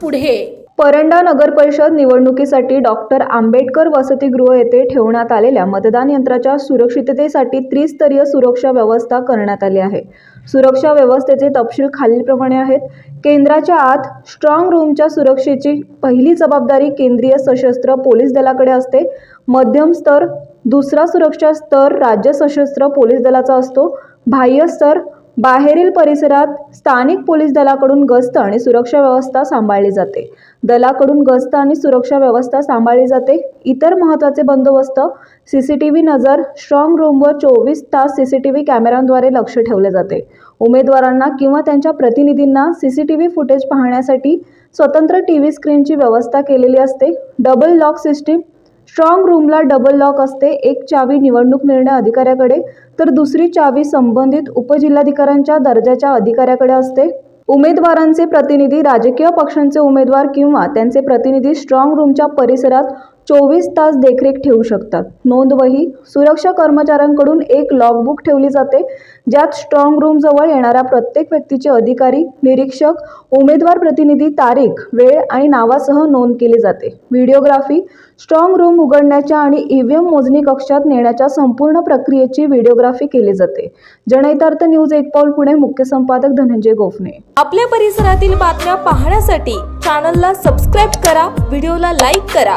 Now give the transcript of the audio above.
पुढे. परंडा नगर परिषद निवडणुकीसाठी डॉक्टर आंबेडकर वसतिगृह येथे ठेवण्यात आलेल्या मतदान यंत्राच्या सुरक्षिततेसाठी त्रिस्तरीय सुरक्षा व्यवस्था करण्यात आली आहे. सुरक्षा व्यवस्थेचे तपशील खालीलप्रमाणे आहेत. केंद्राच्या आत स्ट्रॉंग रूमच्या सुरक्षेची पहिली जबाबदारी केंद्रीय सशस्त्र पोलीस दलाकडे असते. मध्यम स्तर दुसरा सुरक्षा स्तर राज्य सशस्त्र पोलीस दलाचा असतो. बाह्य स्तर बाहेरील परिसरात स्थानिक पोलीस दलाकडून गस्त आणि सुरक्षा व्यवस्था सांभाळली जाते. दलाकडून गस्त आणि सुरक्षा व्यवस्था सांभाळली जाते. इतर महत्त्वाचे बंदोबस्त सी सी टी व्ही नजर स्ट्रॉंग रूमवर चोवीस तास सी सी टी व्ही कॅमेऱ्यांद्वारे लक्ष ठेवले जाते. उमेदवारांना किंवा त्यांच्या प्रतिनिधींना C C T V footage पाहण्यासाठी स्वतंत्र टी व्ही स्क्रीनची व्यवस्था केलेली असते. डबल लॉक सिस्टीम स्ट्रॉंग रूमला डबल लॉक असते. एक चावी निवडणूक निर्णय अधिकाऱ्याकडे तर दुसरी चावी संबंधित उपजिल्हाधिकाऱ्यांच्या दर्जाच्या अधिकाऱ्याकडे असते. उमेदवारांचे प्रतिनिधी राजकीय पक्षांचे उमेदवार किंवा त्यांचे प्रतिनिधी स्ट्रॉंग रूमच्या परिसरात चोवीस तास देखरेख ठेवू शकतात. नोंदवही सुरक्षा कर्मचाऱ्यांकडून एक लॉगबुक ठेवली जाते ज्यात स्ट्रॉंग रूमजवळ येणाऱ्या प्रत्येक व्यक्तीचे अधिकारी निरीक्षक उमेदवार प्रतिनिधी तारीख वेळ आणि नावासह नोंद केली जाते. व्हिडिओग्राफी स्ट्रॉंग रूम उघडण्याच्या आणि ईव्हीएम मोजणी कक्षात नेण्याच्या संपूर्ण प्रक्रियेची व्हिडिओग्राफी केली जाते. जनहितार्थ न्यूज एक पाऊल पुणे मुख्य संपादक धनंजय गोफणे. आपल्या परिसरातील बातम्या पाहण्यासाठी चॅनलला सबस्क्राईब करा व्हिडिओला लाईक करा.